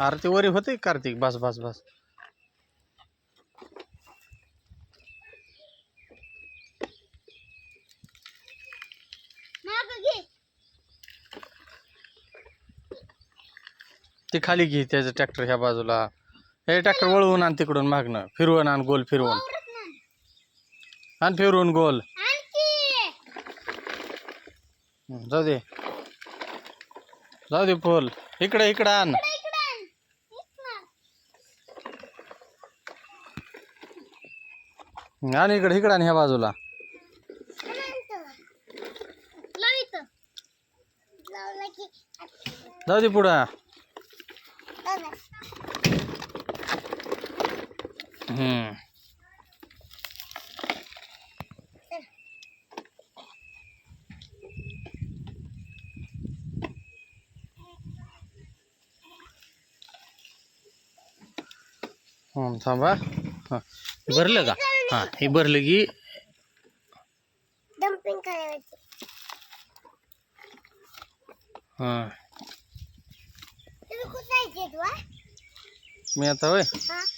आरती वरी होते कार्तिक? बस बस बस. माग घे. ते खाली घे त्याचं ट्रॅक्टर ह्या बाजूला. हे ट्रॅक्टर वळवून आण तिकडून मागणं फिरवून आण गोल फिरवून. आण फिरवून गोल. जाऊ दे. जाऊ दे पोल. इकडे इकडे आण. आणि इकडे इकडे आण ह्या बाजूला. जाऊ दे पुढं. हम्म. थांबा. हां. भरलं का? हां हे भरलं की डम्पिंग करायची. हां? मी आता होय? हा.